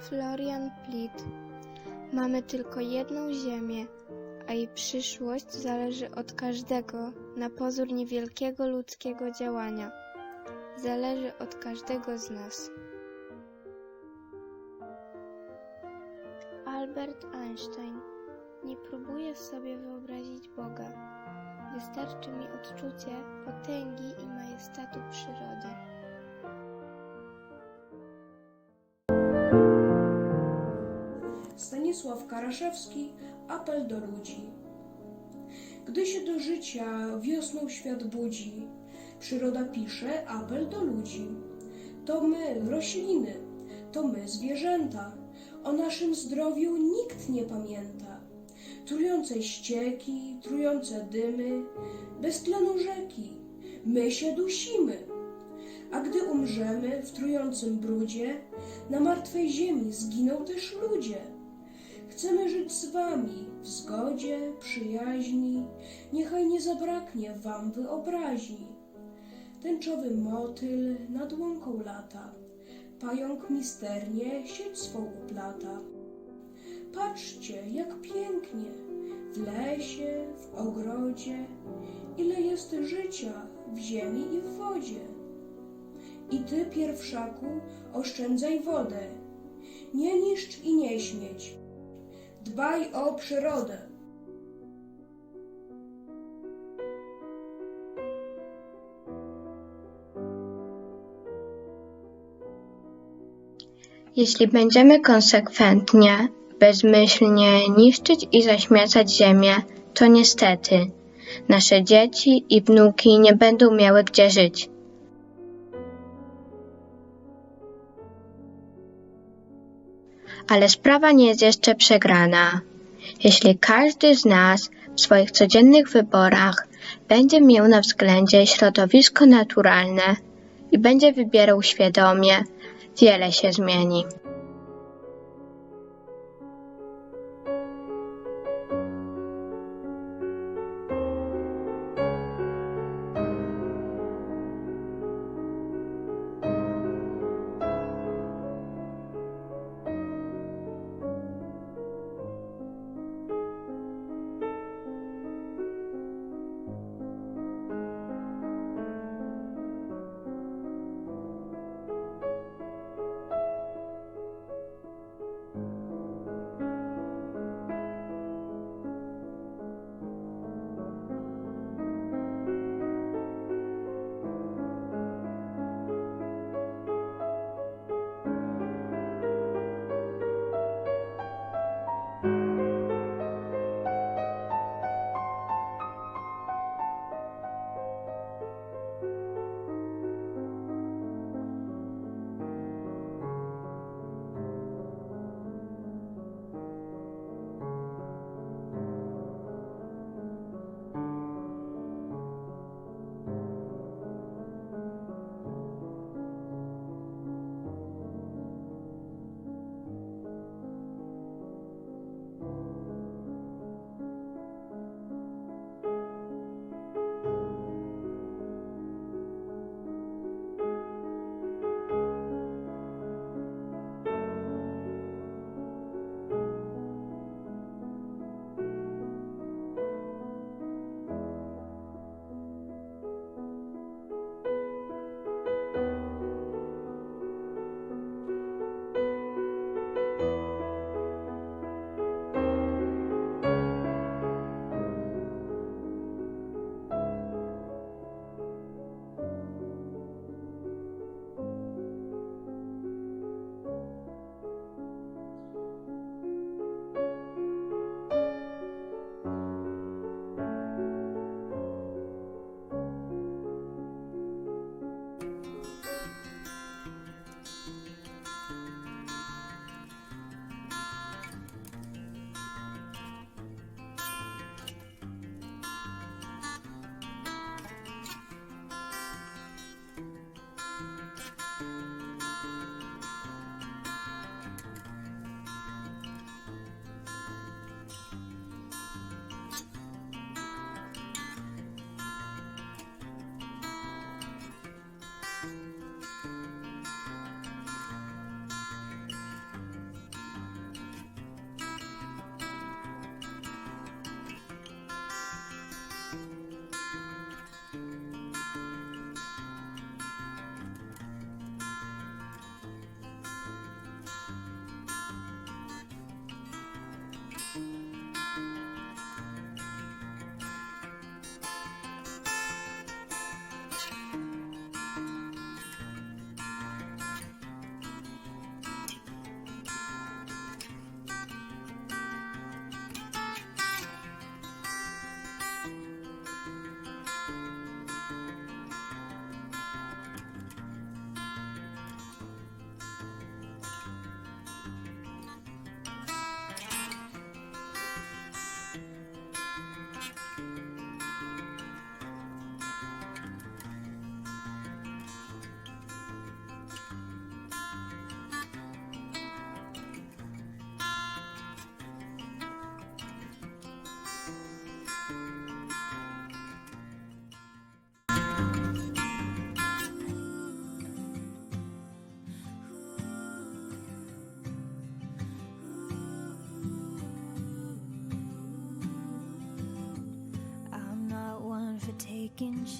Florian Plit. Mamy tylko jedną Ziemię, a jej przyszłość zależy od każdego, na pozór niewielkiego ludzkiego działania. Zależy od każdego z nas. Albert Einstein. Nie próbuję sobie wyobrazić Boga. Wystarczy mi odczucie potęgi i majestatu przyrody. Stanisław Karaszewski Apel do ludzi Gdy się do życia wiosną świat budzi, przyroda pisze apel do ludzi. To my, rośliny, to my, zwierzęta, o naszym zdrowiu nikt nie pamięta. Trujące ścieki, trujące dymy, bez tlenu rzeki, my się dusimy. A gdy umrzemy w trującym brudzie, na martwej ziemi zginą też ludzie. Chcemy żyć z wami w zgodzie, przyjaźni, niechaj nie zabraknie wam wyobraźni. Tęczowy motyl nad łąką lata, pająk misternie sieć swą uplata. Patrzcie, jak pięknie, w lesie, w ogrodzie, ile jest życia w ziemi i w wodzie. I ty, pierwszaku, oszczędzaj wodę, nie niszcz i nie śmieć, Dbaj o przyrodę. Jeśli będziemy konsekwentnie, bezmyślnie niszczyć i zaśmiecać ziemię, to niestety nasze dzieci i wnuki nie będą miały gdzie żyć. Ale sprawa nie jest jeszcze przegrana. Jeśli każdy z nas w swoich codziennych wyborach będzie miał na względzie środowisko naturalne i będzie wybierał świadomie, wiele się zmieni.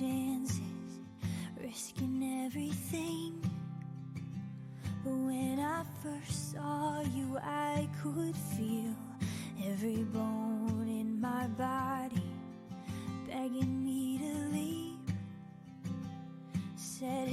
Chances, risking everything. But when I first saw you, I could feel every bone in my body begging me to leave. Said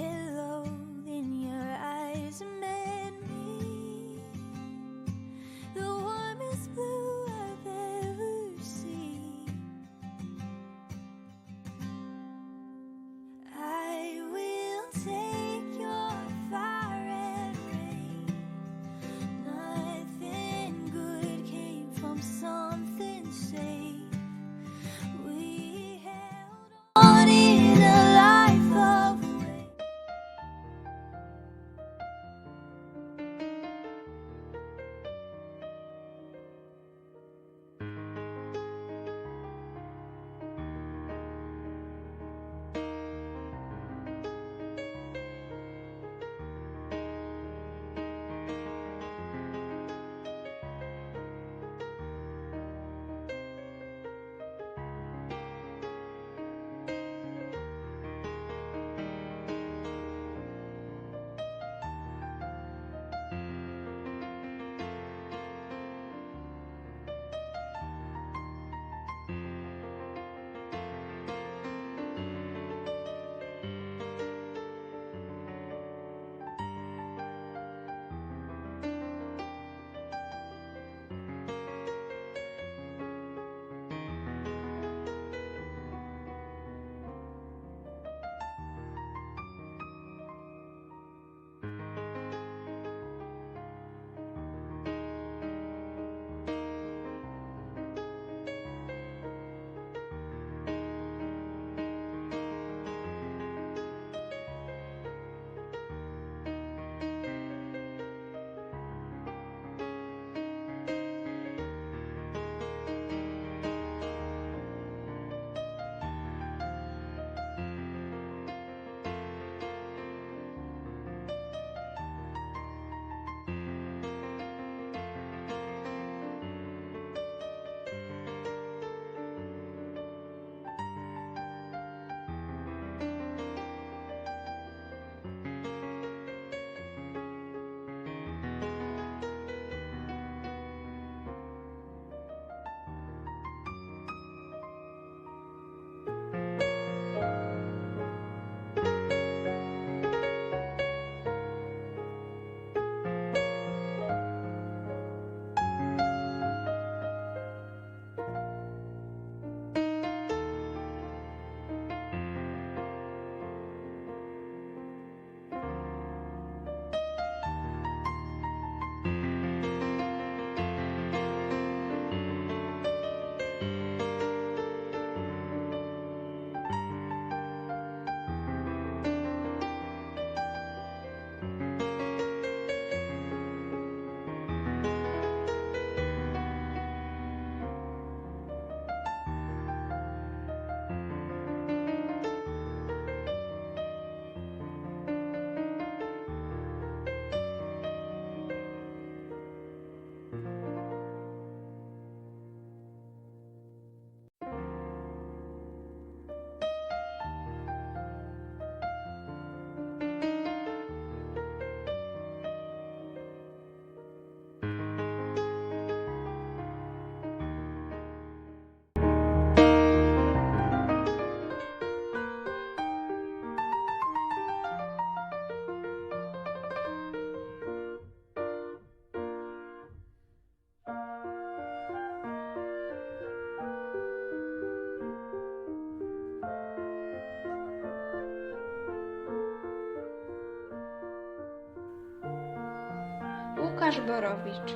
Łukasz Borowicz.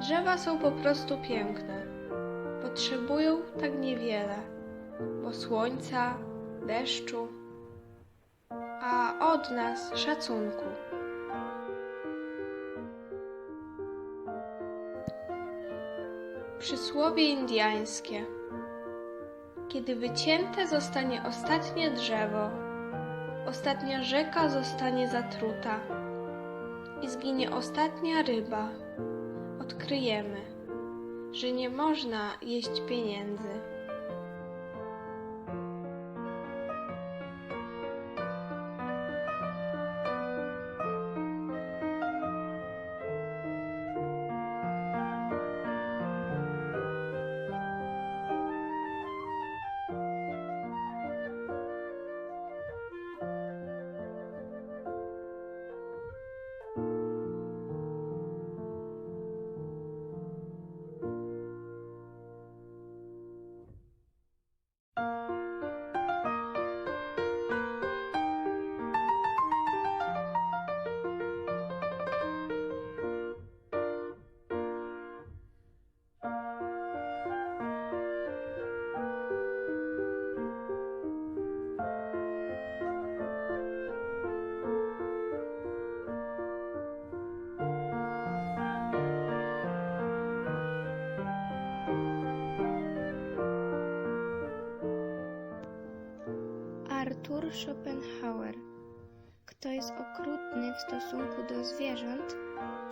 Drzewa są po prostu piękne. Potrzebują tak niewiele, bo słońca, deszczu, a od nas szacunku. Przysłowie indiańskie. Kiedy wycięte zostanie ostatnie drzewo, ostatnia rzeka zostanie zatruta i zginie ostatnia ryba, odkryjemy, że nie można jeść pieniędzy. Schopenhauer. Kto jest okrutny w stosunku do zwierząt,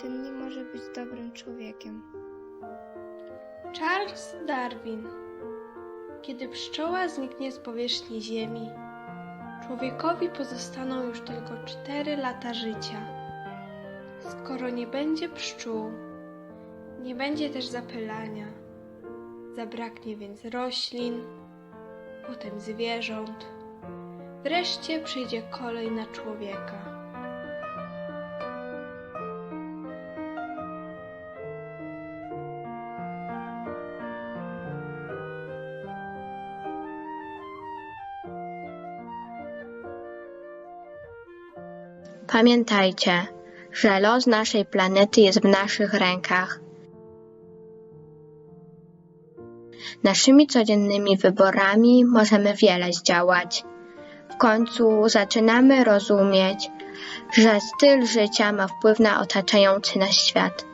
ten nie może być dobrym człowiekiem. Charles Darwin. Kiedy pszczoła zniknie z powierzchni Ziemi, człowiekowi pozostaną już tylko 4 lata życia. Skoro nie będzie pszczół, nie będzie też zapylania. Zabraknie więc roślin, potem zwierząt. Wreszcie przyjdzie kolej na człowieka. Pamiętajcie, że los naszej planety jest w naszych rękach. Naszymi codziennymi wyborami możemy wiele zdziałać. W końcu zaczynamy rozumieć, że styl życia ma wpływ na otaczający nas świat.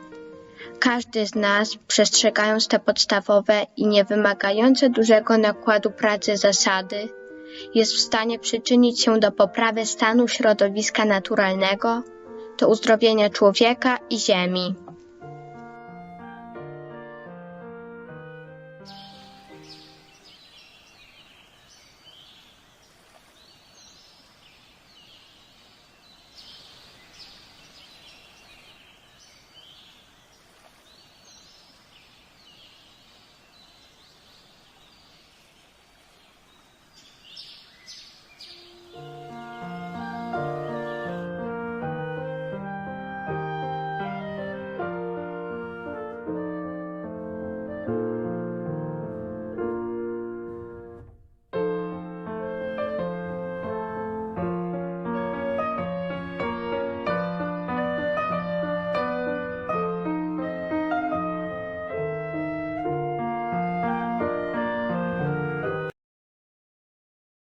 Każdy z nas, przestrzegając te podstawowe i nie wymagające dużego nakładu pracy zasady, jest w stanie przyczynić się do poprawy stanu środowiska naturalnego, do uzdrowienia człowieka i Ziemi.